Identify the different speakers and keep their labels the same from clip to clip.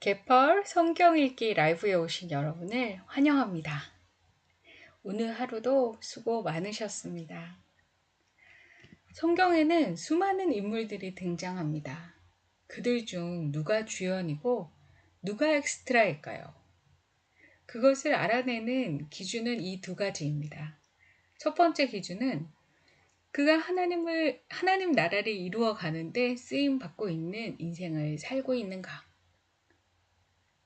Speaker 1: 개펄 성경 읽기 라이브에 오신 여러분을 환영합니다. 오늘 하루도 수고 많으셨습니다. 성경에는 수많은 인물들이 등장합니다. 그들 중 누가 주연이고 누가 엑스트라일까요? 그것을 알아내는 기준은 이 두 가지입니다. 첫 번째 기준은 그가 하나님을, 하나님 나라를 이루어 가는데 쓰임 받고 있는 인생을 살고 있는가?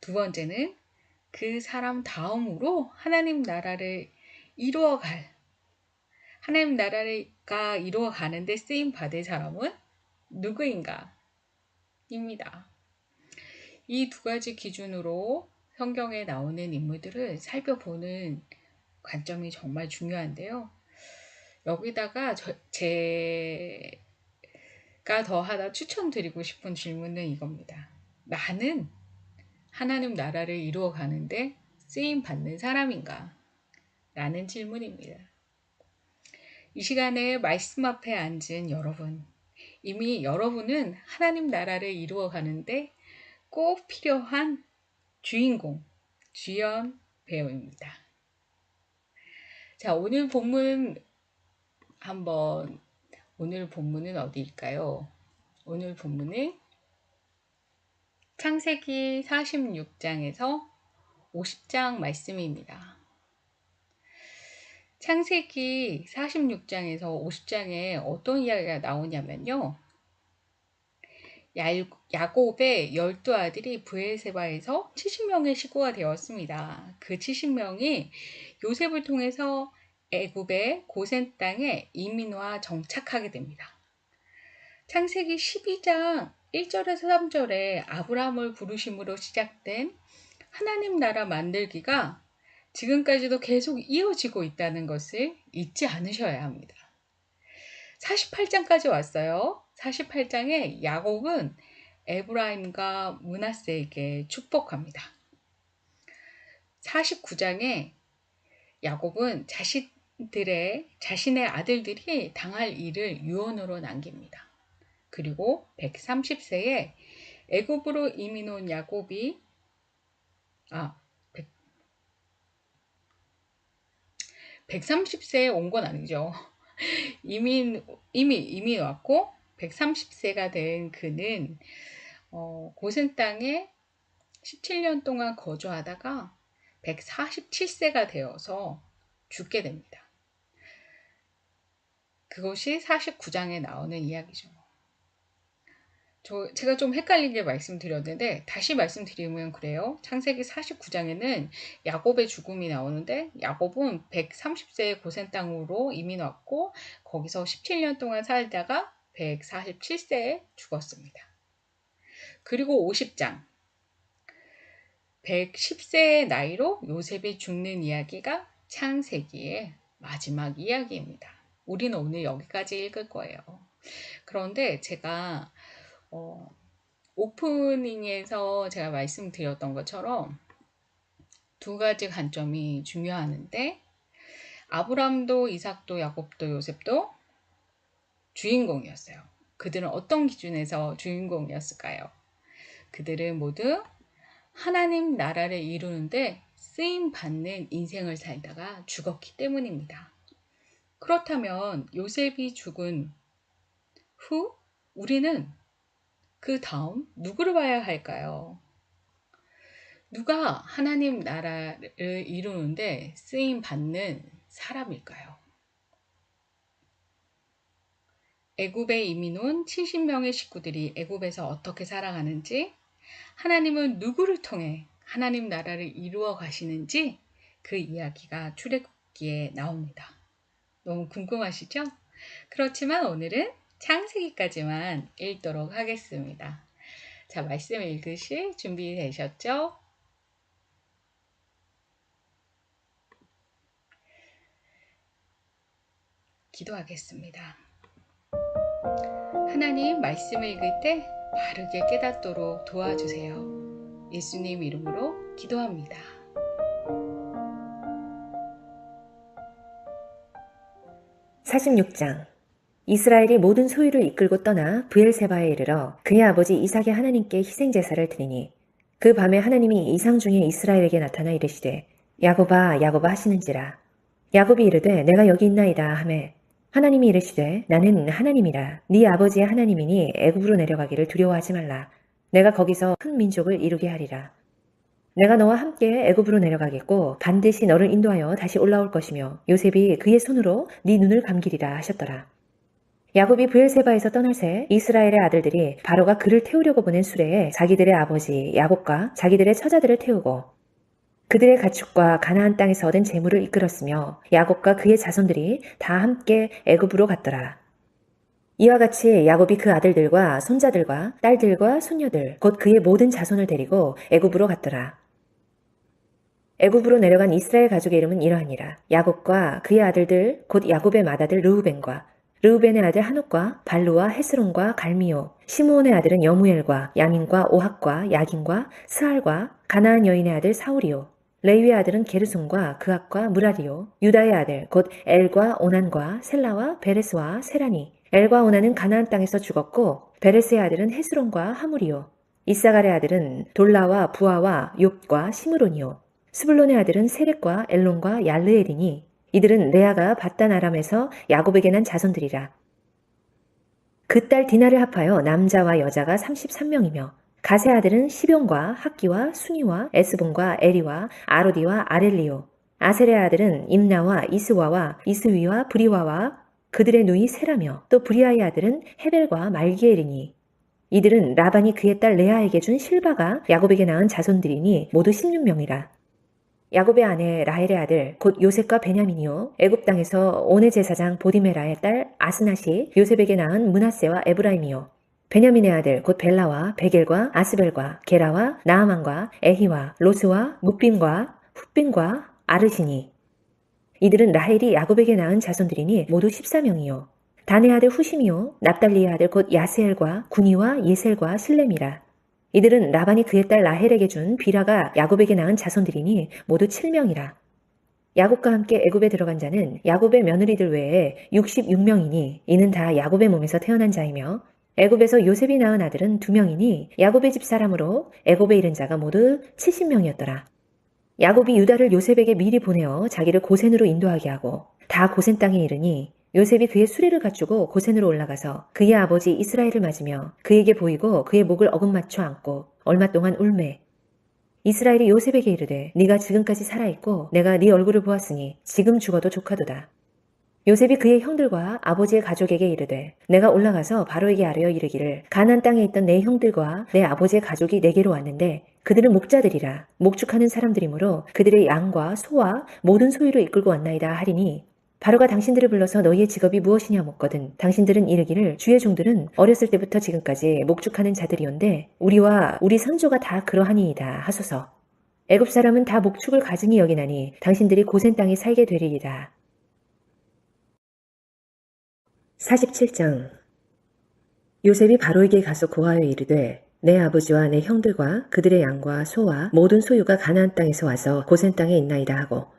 Speaker 1: 두 번째는 그 사람 다음으로 하나님 나라를 이루어갈 하나님 나라가 이루어 가는데 쓰임 받을 사람은 누구인가? 입니다. 이 두 가지 기준으로 성경에 나오는 인물들을 살펴보는 관점이 정말 중요한데요. 여기다가 저, 제가 더 하나 추천드리고 싶은 질문은 이겁니다. 나는 하나님 나라를 이루어 가는데 쓰임 받는 사람인가? 라는 질문입니다. 이 시간에 말씀 앞에 앉은 여러분, 이미 여러분은 하나님 나라를 이루어 가는데 꼭 필요한 주인공, 주연 배우입니다. 자, 오늘 본문 한번, 오늘 본문은 어디일까요? 오늘 본문은 창세기 46장에서 50장 말씀입니다. 창세기 46장에서 50장에 어떤 이야기가 나오냐면요. 야곱의 열두 아들이 부엘세바에서 70명의 식구가 되었습니다. 그 70명이 요셉을 통해서 애굽의 고센 땅에 이민와 정착하게 됩니다. 창세기 12장 1절에서 3절에 아브라함을 부르심으로 시작된 하나님 나라 만들기가 지금까지도 계속 이어지고 있다는 것을 잊지 않으셔야 합니다. 48장까지 왔어요. 48장에 야곱은 에브라임과 문하세에게 축복합니다. 49장에 야곱은 자신들의 자신의 아들들이 당할 일을 유언으로 남깁니다. 그리고 130세에 애굽으로 이민 온 야곱이 아 100, 130세에 온 건 아니죠. 이민 이미 이민 왔고 130세가 된 그는 어, 고센 땅에 17년 동안 거주하다가 147세가 되어서 죽게 됩니다. 그것이 49장에 나오는 이야기죠. 저, 제가 좀 헷갈리게 말씀드렸는데 다시 말씀드리면 그래요. 창세기 49장에는 야곱의 죽음이 나오는데 야곱은 130세의 고센 땅으로 이민 왔고 거기서 17년 동안 살다가 147세에 죽었습니다. 그리고 50장 110세의 나이로 요셉이 죽는 이야기가 창세기의 마지막 이야기입니다. 우리는 오늘 여기까지 읽을 거예요. 그런데 제가 어, 오프닝에서 제가 말씀드렸던 것처럼 두 가지 관점이 중요하는데 아브람도 이삭도 야곱도 요셉도 주인공이었어요. 그들은 어떤 기준에서 주인공이었을까요? 그들은 모두 하나님 나라를 이루는데 쓰임 받는 인생을 살다가 죽었기 때문입니다. 그렇다면 요셉이 죽은 후 우리는 그 다음 누구를 봐야 할까요? 누가 하나님 나라를 이루는데 쓰임 받는 사람일까요? 애굽에 이민 온 70명의 식구들이 애굽에서 어떻게 살아가는지 하나님은 누구를 통해 하나님 나라를 이루어 가시는지 그 이야기가 출애굽기에 나옵니다. 너무 궁금하시죠? 그렇지만 오늘은 창세기까지만 읽도록 하겠습니다. 자, 말씀 읽으실 준비 되셨죠? 기도하겠습니다. 하나님 말씀을 읽을 때 바르게 깨닫도록 도와주세요. 예수님 이름으로 기도합니다.
Speaker 2: 사십장 이스라엘이 모든 소유를 이끌고 떠나 부엘세바에 이르러 그의 아버지 이삭의 하나님께 희생 제사를 드리니 그 밤에 하나님이 이상 중에 이스라엘에게 나타나 이르시되 야곱아 야곱아 하시는지라. 야곱이 이르되 내가 여기 있나이다 하매 하나님이 이르시되 나는 하나님이라. 네 아버지의 하나님이니 애굽으로 내려가기를 두려워하지 말라. 내가 거기서 큰 민족을 이루게 하리라. 내가 너와 함께 애굽으로 내려가겠고 반드시 너를 인도하여 다시 올라올 것이며 요셉이 그의 손으로 네 눈을 감기리라 하셨더라 야곱이 브엘세바에서 떠날 새 이스라엘의 아들들이 바로가 그를 태우려고 보낸 수레에 자기들의 아버지 야곱과 자기들의 처자들을 태우고 그들의 가축과 가나안 땅에서 얻은 재물을 이끌었으며 야곱과 그의 자손들이 다 함께 애굽으로 갔더라. 이와 같이 야곱이 그 아들들과 손자들과 딸들과 손녀들 곧 그의 모든 자손을 데리고 애굽으로 갔더라. 애굽으로 내려간 이스라엘 가족의 이름은 이러하니라. 야곱과 그의 아들들 곧 야곱의 맏아들 르우벤과 르우벤의 아들 한옥과 발루와 헤스론과 갈미오 시므온의 아들은 여무엘과 야민과 오학과 야긴과 스알과 가나안 여인의 아들 사우리오 레위의 아들은 게르손과 그악과 무라리오 유다의 아들 곧 엘과 오난과 셀라와 베레스와 세라니 엘과 오난은 가나안 땅에서 죽었고 베레스의 아들은 헤스론과 하무리오 이사갈의 아들은 돌라와 부아와 욥과 시므론이오 스불론의 아들은 세렉과 엘론과 얄르엘이니 이들은 레아가 바단 아람에서 야곱에게 난 자손들이라. 그 딸 디나를 합하여 남자와 여자가 33명이며 가세 아들은 시병과 학기와 순이와 에스본과 에리와 아로디와 아렐리오 아셀의 아들은 임나와 이스와와 이스위와 브리와와 그들의 누이 세라며 또 브리아의 아들은 헤벨과 말기엘이니 이들은 라반이 그의 딸 레아에게 준 실바가 야곱에게 낳은 자손들이니 모두 16명이라. 야곱의 아내 라헬의 아들 곧 요셉과 베냐민이요. 애굽 땅에서 오네 제사장 보디메라의 딸 아스낫이 요셉에게 낳은 문하세와 에브라임이요. 베냐민의 아들 곧 벨라와 베겔과 아스벨과 게라와 나아만과 에히와 로스와 묵빔과 훗빔과 아르시니 이들은 라헬이 야곱에게 낳은 자손들이니 모두 14명이요. 단의 아들 후심이요. 납달리의 아들 곧 야스엘과 구니와 예셀과 슬렘이라 이들은 라반이 그의 딸 라헬에게 준 비라가 야곱에게 낳은 자손들이니 모두 7명이라. 야곱과 함께 애굽에 들어간 자는 야곱의 며느리들 외에 66명이니 이는 다 야곱의 몸에서 태어난 자이며 애굽에서 요셉이 낳은 아들은 2명이니 야곱의 집 사람으로 애굽에 이른 자가 모두 70명이었더라. 야곱이 유다를 요셉에게 미리 보내어 자기를 고센으로 인도하게 하고 다 고센 땅에 이르니 요셉이 그의 수레를 갖추고 고센으로 올라가서 그의 아버지 이스라엘을 맞으며 그에게 보이고 그의 목을 어긋맞춰 안고 얼마 동안 울매 이스라엘이 요셉에게 이르되 네가 지금까지 살아있고 내가 네 얼굴을 보았으니 지금 죽어도 조카도다. 요셉이 그의 형들과 아버지의 가족에게 이르되 내가 올라가서 바로에게 아뢰어 이르기를 가난 땅에 있던 내 형들과 내 아버지의 가족이 내게로 왔는데 그들은 목자들이라 목축하는 사람들이므로 그들의 양과 소와 모든 소유를 이끌고 왔나이다 하리니 바로가 당신들을 불러서 너희의 직업이 무엇이냐 묻거든 당신들은 이르기를 주의 종들은 어렸을 때부터 지금까지 목축하는 자들이온데 우리와 우리 선조가 다 그러하니이다 하소서. 애굽 사람은 다 목축을 가증히 여기나니 당신들이 고센 땅에 살게 되리이다. 47장 요셉이 바로에게 가서 고하여 이르되 내 아버지와 내 형들과 그들의 양과 소와 모든 소유가 가나안 땅에서 와서 고센 땅에 있나이다 하고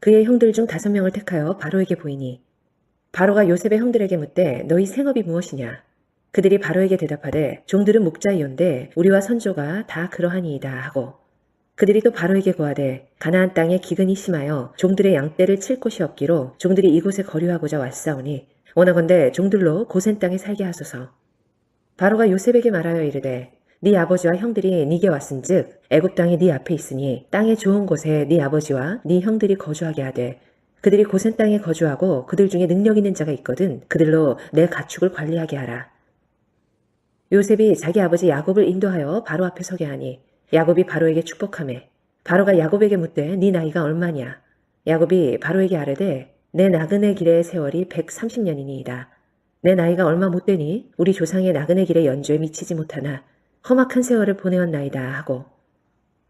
Speaker 2: 그의 형들 중 다섯 명을 택하여 바로에게 보이니 바로가 요셉의 형들에게 묻되 너희 생업이 무엇이냐? 그들이 바로에게 대답하되 종들은 목자이온데 우리와 선조가 다 그러하니이다. 하고 그들이 또 바로에게 고하되 가나안 땅에 기근이 심하여 종들의 양떼를 칠 곳이 없기로 종들이 이곳에 거류하고자 왔사오니 원하건대 종들로 고센 땅에 살게 하소서. 바로가 요셉에게 말하여 이르되 네 아버지와 형들이 네게 왔은즉 애굽 땅이 네 앞에 있으니 땅의 좋은 곳에 네 아버지와 네 형들이 거주하게 하되 그들이 고센 땅에 거주하고 그들 중에 능력 있는 자가 있거든 그들로 내 가축을 관리하게 하라. 요셉이 자기 아버지 야곱을 인도하여 바로 앞에 서게 하니 야곱이 바로에게 축복하매 바로가 야곱에게 묻되 네 나이가 얼마냐 야곱이 바로에게 아뢰되 내 나그네 길의 세월이 130년이니이다. 내 나이가 얼마 못 되니 우리 조상의 나그네 길의 연주에 미치지 못하나 험악한 세월을 보내었나이다 하고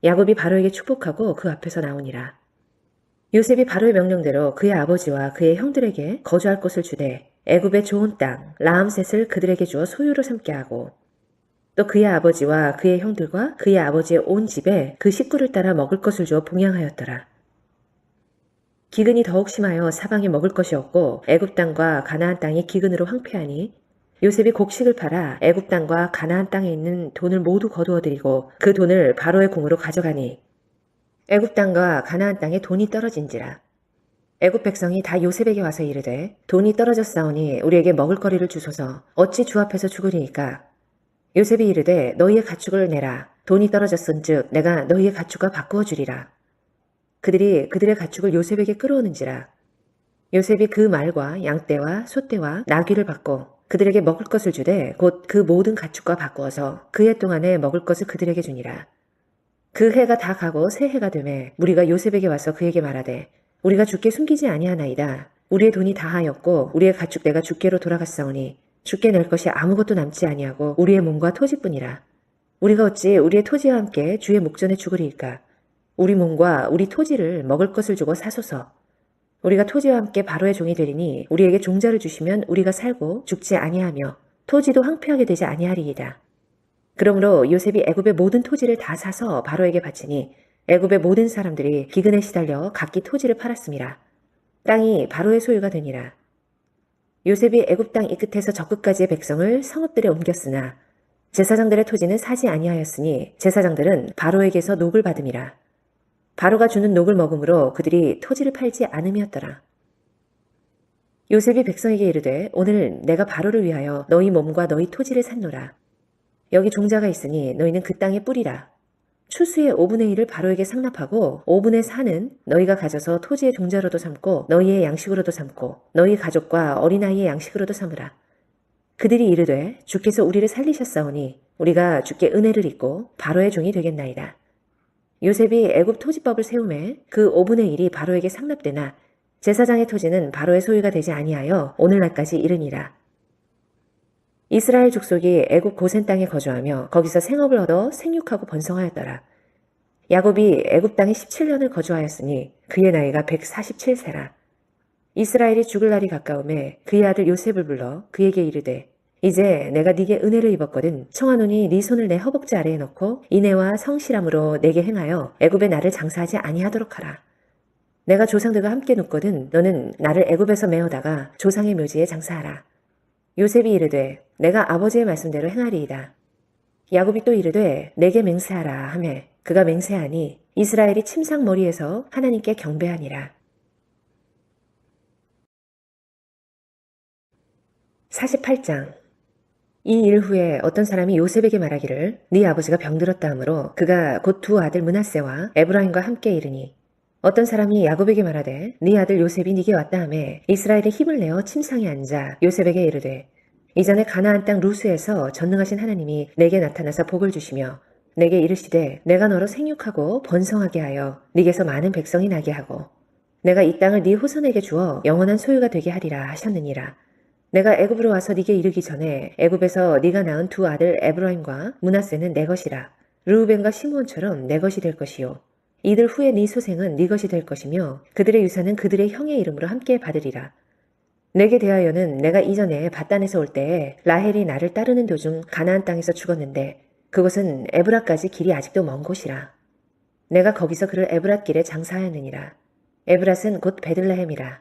Speaker 2: 야곱이 바로에게 축복하고 그 앞에서 나오니라. 요셉이 바로의 명령대로 그의 아버지와 그의 형들에게 거주할 곳을 주되 애굽의 좋은 땅 라암셋을 그들에게 주어 소유로 삼게 하고 또 그의 아버지와 그의 형들과 그의 아버지의 온 집에 그 식구를 따라 먹을 것을 주어 봉양하였더라. 기근이 더욱 심하여 사방에 먹을 것이 없고 애굽 땅과 가나안 땅이 기근으로 황폐하니 요셉이 곡식을 팔아 애굽 땅과 가나안 땅에 있는 돈을 모두 거두어 들이고 그 돈을 바로의 궁으로 가져가니 애굽 땅과 가나안 땅에 돈이 떨어진지라. 애굽 백성이 다 요셉에게 와서 이르되 돈이 떨어졌사오니 우리에게 먹을 거리를 주소서. 어찌 주 앞에서 죽으리이까? 요셉이 이르되 너희의 가축을 내라. 돈이 떨어졌은즉 내가 너희의 가축과 바꾸어 주리라. 그들이 그들의 가축을 요셉에게 끌어오는지라. 요셉이 그 말과 양떼와 소떼와 나귀를 받고 그들에게 먹을 것을 주되 곧 그 모든 가축과 바꾸어서 그 해 동안에 먹을 것을 그들에게 주니라. 그 해가 다 가고 새 해가 되매 우리가 요셉에게 와서 그에게 말하되 우리가 주께 숨기지 아니하나이다. 우리의 돈이 다하였고 우리의 가축대가 주께로 돌아갔사오니 주께 낼 것이 아무것도 남지 아니하고 우리의 몸과 토지뿐이라. 우리가 어찌 우리의 토지와 함께 주의 목전에 죽으리이까? 우리 몸과 우리 토지를 먹을 것을 주고 사소서. 우리가 토지와 함께 바로의 종이 되리니 우리에게 종자를 주시면 우리가 살고 죽지 아니하며 토지도 황폐하게 되지 아니하리이다. 그러므로 요셉이 애굽의 모든 토지를 다 사서 바로에게 바치니 애굽의 모든 사람들이 기근에 시달려 각기 토지를 팔았습니다. 땅이 바로의 소유가 되니라. 요셉이 애굽 땅 이 끝에서 저 끝까지의 백성을 성읍들에 옮겼으나 제사장들의 토지는 사지 아니하였으니 제사장들은 바로에게서 녹을 받음이라. 바로가 주는 녹을 먹음으로 그들이 토지를 팔지 않음이었더라. 요셉이 백성에게 이르되 오늘 내가 바로를 위하여 너희 몸과 너희 토지를 샀노라. 여기 종자가 있으니 너희는 그 땅에 뿌리라. 추수의 5분의 1을 바로에게 상납하고 5분의 4는 너희가 가져서 토지의 종자로도 삼고 너희의 양식으로도 삼고 너희 가족과 어린아이의 양식으로도 삼으라. 그들이 이르되 주께서 우리를 살리셨사오니 우리가 주께 은혜를 입고 바로의 종이 되겠나이다. 요셉이 애굽 토지법을 세우매 그 5분의 1이 바로에게 상납되나 제사장의 토지는 바로의 소유가 되지 아니하여 오늘날까지 이르니라. 이스라엘 족속이 애굽 고센 땅에 거주하며 거기서 생업을 얻어 생육하고 번성하였더라. 야곱이 애굽 땅에 17년을 거주하였으니 그의 나이가 147세라. 이스라엘이 죽을 날이 가까움에 그의 아들 요셉을 불러 그에게 이르되 이제 내가 네게 은혜를 입었거든 청하노니 네 손을 내 허벅지 아래에 넣고 인애와 성실함으로 내게 행하여 애굽에 나를 장사하지 아니하도록 하라. 내가 조상들과 함께 눕거든 너는 나를 애굽에서 메어다가 조상의 묘지에 장사하라. 요셉이 이르되 내가 아버지의 말씀대로 행하리이다. 야곱이 또 이르되 내게 맹세하라 하매 그가 맹세하니 이스라엘이 침상 머리에서 하나님께 경배하니라. 48장 이 일 후에 어떤 사람이 요셉에게 말하기를 네 아버지가 병들었다 하므로 그가 곧 두 아들 문하세와 에브라임과 함께 이르니 어떤 사람이 야곱에게 말하되 네 아들 요셉이 네게 왔다 하매 이스라엘의 힘을 내어 침상에 앉아 요셉에게 이르되 이전에 가나안 땅 루스에서 전능하신 하나님이 내게 나타나서 복을 주시며 내게 이르시되 내가 너로 생육하고 번성하게 하여 네게서 많은 백성이 나게 하고 내가 이 땅을 네 후손에게 주어 영원한 소유가 되게 하리라 하셨느니라 내가 애굽으로 와서 네게 이르기 전에 애굽에서 네가 낳은 두 아들 에브라임과 문하세는 내 것이라 르우벤과 시므온처럼 내 것이 될 것이요 이들 후에 네 소생은 네 것이 될 것이며 그들의 유산은 그들의 형의 이름으로 함께 받으리라 내게 대하여는 내가 이전에 바단에서 올 때에 라헬이 나를 따르는 도중 가나안 땅에서 죽었는데 그곳은 에브라까지 길이 아직도 먼 곳이라. 내가 거기서 그를 에브랏 길에 장사하였느니라. 에브랏은 곧 베들레헴이라.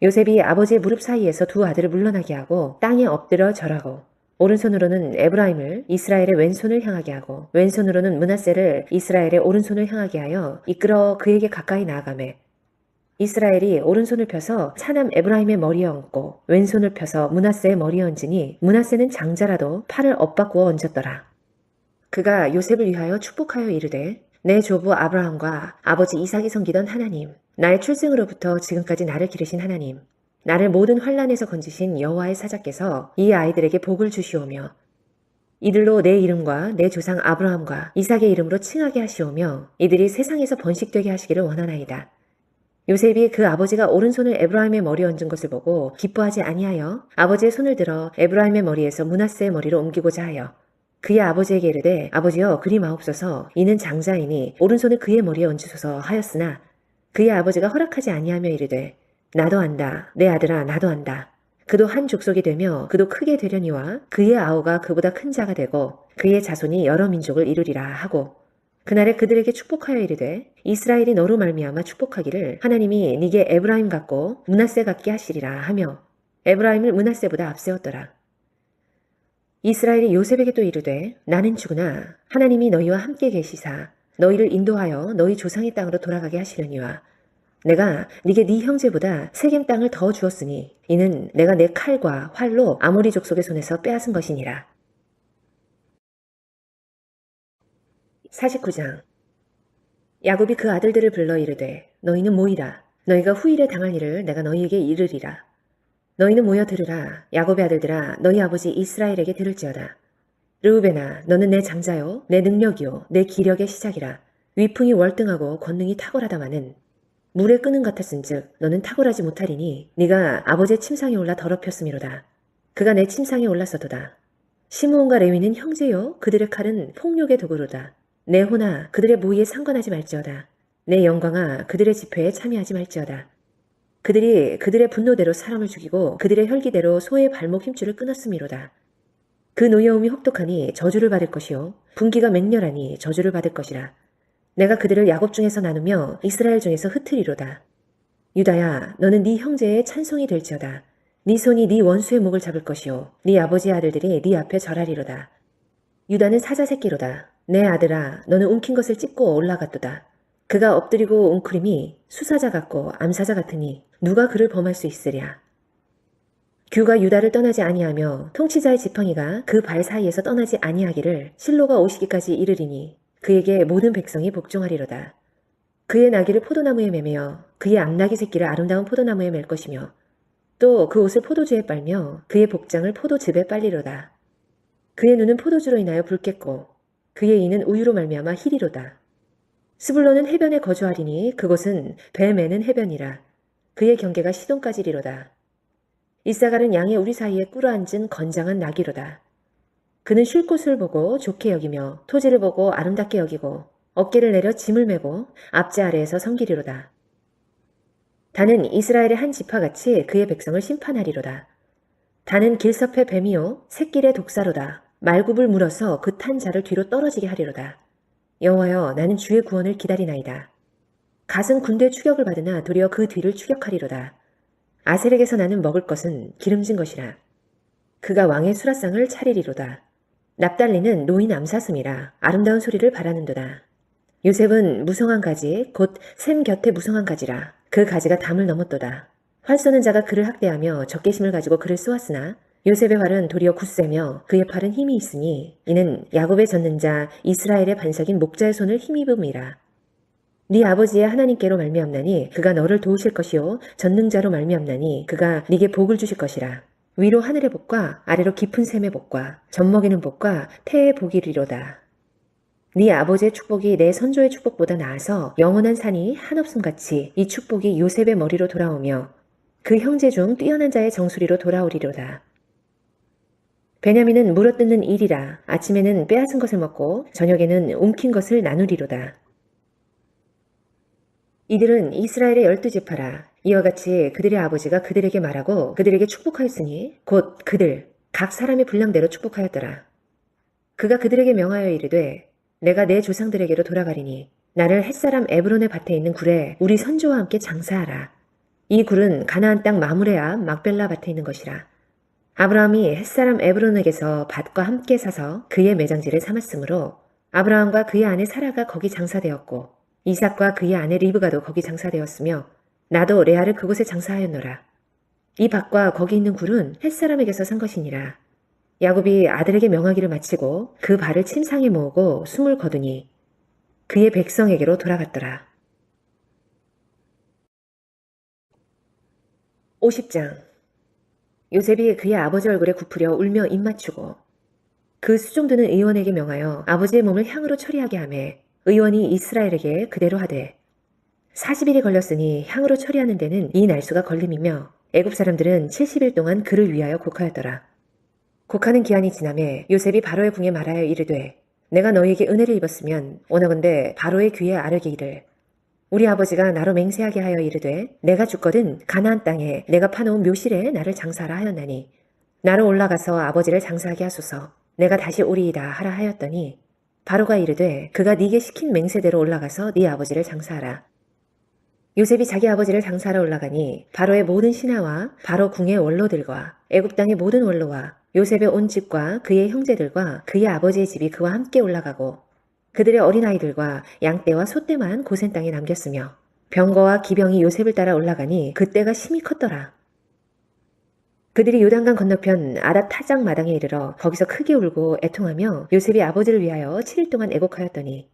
Speaker 2: 요셉이 아버지의 무릎 사이에서 두 아들을 물러나게 하고 땅에 엎드려 절하고 오른손으로는 에브라임을 이스라엘의 왼손을 향하게 하고 왼손으로는 문하세를 이스라엘의 오른손을 향하게 하여 이끌어 그에게 가까이 나아가매 이스라엘이 오른손을 펴서 차남 에브라임의 머리에 얹고 왼손을 펴서 문하세의 머리에 얹으니 문하세는 장자라도 팔을 엇바꾸어 얹었더라. 그가 요셉을 위하여 축복하여 이르되 내 조부 아브라함과 아버지 이삭이 섬기던 하나님 나의 출생으로부터 지금까지 나를 기르신 하나님 나를 모든 환란에서 건지신 여호와의 사자께서 이 아이들에게 복을 주시오며 이들로 내 이름과 내 조상 아브라함과 이삭의 이름으로 칭하게 하시오며 이들이 세상에서 번식되게 하시기를 원하나이다. 요셉이 그 아버지가 오른손을 에브라임의 머리에 얹은 것을 보고 기뻐하지 아니하여 아버지의 손을 들어 에브라임의 머리에서 문하세의 머리로 옮기고자 하여 그의 아버지에게 이르되 아버지여 그리 마옵소서. 이는 장자이니 오른손을 그의 머리에 얹으소서 하였으나 그의 아버지가 허락하지 아니하며 이르되 나도 안다. 내 아들아 나도 안다. 그도 한 족속이 되며 그도 크게 되려니와 그의 아우가 그보다 큰 자가 되고 그의 자손이 여러 민족을 이루리라 하고 그날에 그들에게 축복하여 이르되 이스라엘이 너로 말미암아 축복하기를 하나님이 네게 에브라임 같고 문하세 같게 하시리라 하며 에브라임을 문하세보다 앞세웠더라. 이스라엘이 요셉에게 또 이르되 나는 죽으나. 하나님이 너희와 함께 계시사. 너희를 인도하여 너희 조상의 땅으로 돌아가게 하시려니와. 내가 네게 네 형제보다 세겜 땅을 더 주었으니 이는 내가 내 칼과 활로 아모리 족속의 손에서 빼앗은 것이니라. 49장. 야곱이 그 아들들을 불러 이르되 너희는 모이라. 너희가 후일에 당할 일을 내가 너희에게 이르리라 너희는 모여 들으라. 야곱의 아들들아 너희 아버지 이스라엘에게 들을지어다. 르우베나 너는 내 장자요 내 능력이요 내 기력의 시작이라. 위풍이 월등하고 권능이 탁월하다마는 물에 끄는 같았은즉 너는 탁월하지 못하리니 네가 아버지의 침상에 올라 더럽혔음이로다. 그가 내 침상에 올랐어도다. 시므온과 레위는 형제요 그들의 칼은 폭력의 도구로다. 내 호나 그들의 모의에 상관하지 말지어다. 내 영광아 그들의 집회에 참여하지 말지어다. 그들이 그들의 분노대로 사람을 죽이고 그들의 혈기대로 소의 발목 힘줄을 끊었음이로다. 그 노여움이 혹독하니 저주를 받을 것이요 분기가 맹렬하니 저주를 받을 것이라. 내가 그들을 야곱 중에서 나누며 이스라엘 중에서 흩트리로다. 유다야 너는 네 형제의 찬송이 될지어다. 네 손이 네 원수의 목을 잡을 것이요 네 아버지의 아들들이 네 앞에 절하리로다. 유다는 사자 새끼로다. 내 아들아, 너는 움킨 것을 찢고 올라갔도다. 그가 엎드리고 웅크림이 수사자 같고 암사자 같으니 누가 그를 범할 수 있으랴. 규가 유다를 떠나지 아니하며 통치자의 지팡이가 그 발 사이에서 떠나지 아니하기를 실로가 오시기까지 이르리니 그에게 모든 백성이 복종하리로다. 그의 나귀를 포도나무에 매매어 그의 암나귀 새끼를 아름다운 포도나무에 맬 것이며 또 그 옷을 포도주에 빨며 그의 복장을 포도즙에 빨리로다. 그의 눈은 포도주로 인하여 붉겠고 그의 이는 우유로 말미암아 희리로다. 스불론은 해변에 거주하리니 그곳은 배 매는 해변이라 그의 경계가 시돈까지리로다. 이사갈은 양의 우리 사이에 꿇어앉은 건장한 나귀로다. 그는 쉴 곳을 보고 좋게 여기며 토지를 보고 아름답게 여기고 어깨를 내려 짐을 메고 앞제 아래에서 섬기리로다. 다는 이스라엘의 한 지파같이 그의 백성을 심판하리로다. 다는 길섭의 뱀이요 새길의 독사로다. 말굽을 물어서 그 탄 자를 뒤로 떨어지게 하리로다. 여호와여 나는 주의 구원을 기다리나이다. 갓은 군대 추격을 받으나 도리어 그 뒤를 추격하리로다. 아셀에게서 나는 먹을 것은 기름진 것이라. 그가 왕의 수라상을 차리리로다. 납달리는 노인 암사슴이라 아름다운 소리를 바라는도다. 요셉은 무성한 가지 곧 샘 곁에 무성한 가지라 그 가지가 담을 넘었도다. 활 쏘는 자가 그를 학대하며 적개심을 가지고 그를 쏘았으나 요셉의 활은 도리어 굳세며 그의 팔은 힘이 있으니 이는 야곱의 젖는 자 이스라엘의 반석인 목자의 손을 힘입음이라. 네 아버지의 하나님께로 말미암나니 그가 너를 도우실 것이요 전능자로 말미암나니 그가 네게 복을 주실 것이라. 위로 하늘의 복과 아래로 깊은 샘의 복과 젖먹이는 복과 태의 복이리로다. 네 아버지의 축복이 내 선조의 축복보다 나아서 영원한 산이 한없음 같이 이 축복이 요셉의 머리로 돌아오며 그 형제 중 뛰어난 자의 정수리로 돌아오리로다. 베냐민은 물어뜯는 일이라 아침에는 빼앗은 것을 먹고 저녁에는 움킨 것을 나누리로다. 이들은 이스라엘의 열두 지파라 이와 같이 그들의 아버지가 그들에게 말하고 그들에게 축복하였으니 곧 그들 각 사람의 분량대로 축복하였더라. 그가 그들에게 명하여 이르되 내가 내 조상들에게로 돌아가리니 나를 햇사람 에브론의 밭에 있는 굴에 우리 선조와 함께 장사하라. 이 굴은 가나안 땅 마무레 앞 막벨라 밭에 있는 것이라. 아브라함이 햇사람 에브론에게서 밭과 함께 사서 그의 매장지를 삼았으므로 아브라함과 그의 아내 사라가 거기 장사되었고 이삭과 그의 아내 리브가도 거기 장사되었으며 나도 레아를 그곳에 장사하였노라. 이 밭과 거기 있는 굴은 햇사람에게서 산 것이니라. 야곱이 아들에게 명하기를 마치고 그 발을 침상에 모으고 숨을 거두니 그의 백성에게로 돌아갔더라. 50장 요셉이 그의 아버지 얼굴에 굽으려 울며 입맞추고 그 수종드는 의원에게 명하여 아버지의 몸을 향으로 처리하게 하매 의원이 이스라엘에게 그대로 하되 40일이 걸렸으니 향으로 처리하는 데는 이 날수가 걸림이며 애굽 사람들은 70일 동안 그를 위하여 곡하였더라. 곡하는 기한이 지남에 요셉이 바로의 궁에 말하여 이르되 내가 너희에게 은혜를 입었으면 오너건대 바로의 귀에 아뢰게 이를 우리 아버지가 나로 맹세하게 하여 이르되 내가 죽거든 가나안 땅에 내가 파놓은 묘실에 나를 장사하라 하였나니 나로 올라가서 아버지를 장사하게 하소서. 내가 다시 오리이다 하라 하였더니 바로가 이르되 그가 네게 시킨 맹세대로 올라가서 네 아버지를 장사하라. 요셉이 자기 아버지를 장사하러 올라가니 바로의 모든 신하와 바로 궁의 원로들과 애굽 땅의 모든 원로와 요셉의 온 집과 그의 형제들과 그의 아버지의 집이 그와 함께 올라가고 그들의 어린아이들과 양떼와 소떼만 고센 땅에 남겼으며 병거와 기병이 요셉을 따라 올라가니 그때가 심히 컸더라. 그들이 요단강 건너편 아랏 타작 마당에 이르러 거기서 크게 울고 애통하며 요셉이 아버지를 위하여 7일 동안 애곡하였더니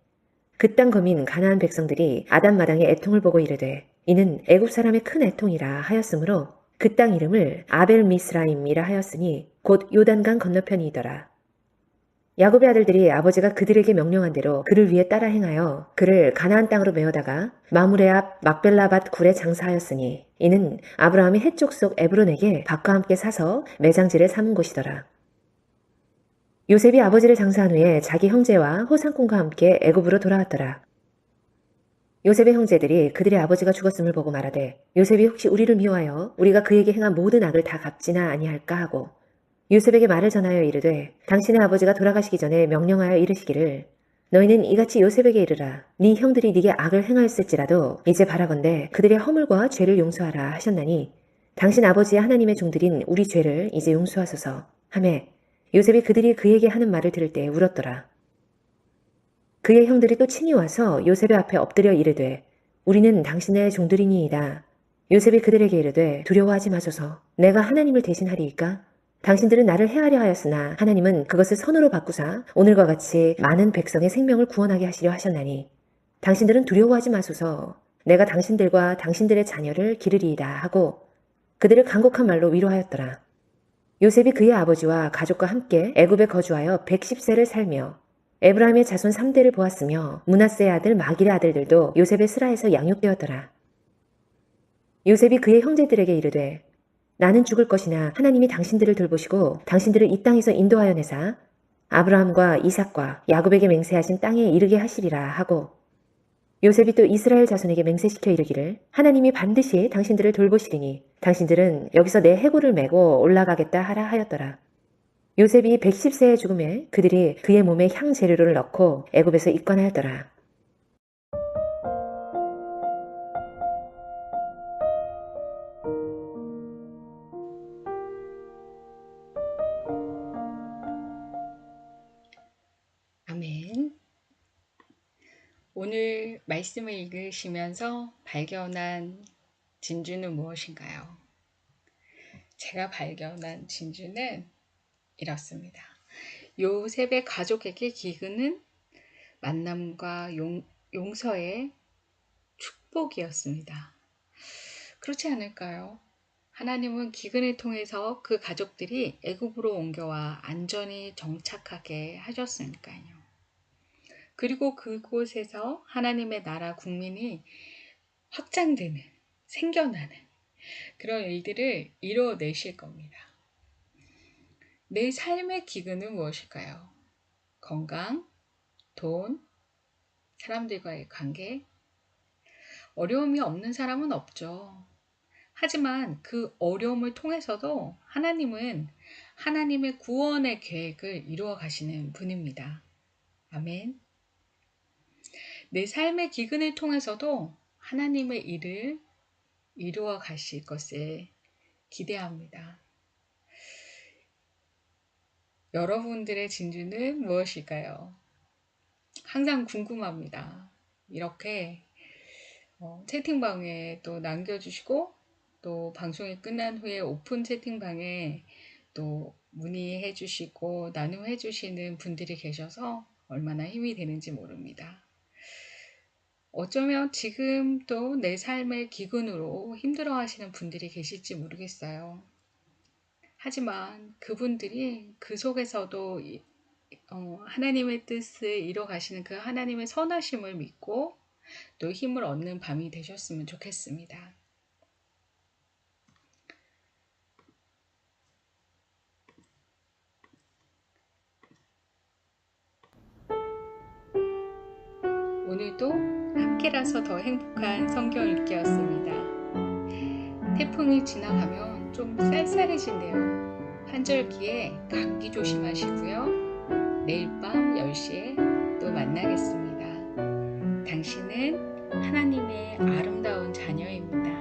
Speaker 2: 그 땅 거민 가나안 백성들이 아단 마당의 애통을 보고 이르되 이는 애굽 사람의 큰 애통이라 하였으므로 그 땅 이름을 아벨 미스라임이라 하였으니 곧 요단강 건너편이더라. 야곱의 아들들이 아버지가 그들에게 명령한 대로 그를 위해 따라 행하여 그를 가나안 땅으로 메어다가 마무레 앞 막벨라밭 굴에 장사하였으니 이는 아브라함이 해쪽 속 에브론에게 밭과 함께 사서 매장지를 삼은 곳이더라. 요셉이 아버지를 장사한 후에 자기 형제와 호상꾼과 함께 애굽으로 돌아왔더라. 요셉의 형제들이 그들의 아버지가 죽었음을 보고 말하되 요셉이 혹시 우리를 미워하여 우리가 그에게 행한 모든 악을 다 갚지나 아니할까 하고 요셉에게 말을 전하여 이르되 당신의 아버지가 돌아가시기 전에 명령하여 이르시기를 너희는 이같이 요셉에게 이르라. 네 형들이 네게 악을 행하였을지라도 이제 바라건대 그들의 허물과 죄를 용서하라 하셨나니 당신 아버지의 하나님의 종들인 우리 죄를 이제 용서하소서. 하매 요셉이 그들이 그에게 하는 말을 들을 때 울었더라. 그의 형들이 또 친히 와서 요셉의 앞에 엎드려 이르되 우리는 당신의 종들이니이다. 요셉이 그들에게 이르되 두려워하지 마소서. 내가 하나님을 대신하리이까 당신들은 나를 헤아려 하였으나 하나님은 그것을 선으로 바꾸사 오늘과 같이 많은 백성의 생명을 구원하게 하시려 하셨나니 당신들은 두려워하지 마소서 내가 당신들과 당신들의 자녀를 기르리이다 하고 그들을 간곡한 말로 위로하였더라. 요셉이 그의 아버지와 가족과 함께 애굽에 거주하여 110세를 살며 에브라임의 자손 3대를 보았으며 문하세의 아들 마길의 아들들도 요셉의 스라에서 양육되었더라. 요셉이 그의 형제들에게 이르되 나는 죽을 것이나 하나님이 당신들을 돌보시고 당신들을 이 땅에서 인도하여 내사 아브라함과 이삭과 야곱에게 맹세하신 땅에 이르게 하시리라 하고 요셉이 또 이스라엘 자손에게 맹세시켜 이르기를 하나님이 반드시 당신들을 돌보시리니 당신들은 여기서 내 해골을 메고 올라가겠다 하라 하였더라. 요셉이 110세의 죽음에 그들이 그의 몸에 향 재료를 넣고 애굽에서 입관하였더라.
Speaker 1: 말씀을 읽으시면서 발견한 진주는 무엇인가요? 제가 발견한 진주는 이렇습니다. 요셉의 가족에게 기근은 만남과 용, 용서의 축복이었습니다. 그렇지 않을까요? 하나님은 기근을 통해서 그 가족들이 애굽으로 옮겨와 안전히 정착하게 하셨으니까요. 그리고 그곳에서 하나님의 나라 국민이 확장되는, 생겨나는 그런 일들을 이뤄내실 겁니다. 내 삶의 기근은 무엇일까요? 건강, 돈, 사람들과의 관계. 어려움이 없는 사람은 없죠. 하지만 그 어려움을 통해서도 하나님은 하나님의 구원의 계획을 이루어 가시는 분입니다. 아멘. 내 삶의 기근을 통해서도 하나님의 일을 이루어 가실 것을 기대합니다. 여러분들의 진주는 무엇일까요? 항상 궁금합니다. 이렇게 어, 채팅방에 또 남겨주시고 또 방송이 끝난 후에 오픈 채팅방에 또 문의해 주시고 나눔해 주시는 분들이 계셔서 얼마나 힘이 되는지 모릅니다. 어쩌면 지금 또내 삶의 기근으로 힘들어 하시는 분들이 계실지 모르겠어요. 하지만 그분들이 그 속에서도 어, 하나님의 뜻을 이뤄 가시는 그 하나님의 선하심을 믿고 또 힘을 얻는 밤이 되셨으면 좋겠습니다. 오늘도 함께라서 더 행복한 성경 읽기였습니다. 태풍이 지나가면 좀 쌀쌀해진대요. 환절기에 감기 조심하시고요. 내일 밤 10시에 또 만나겠습니다. 당신은 하나님의 아름다운 자녀입니다.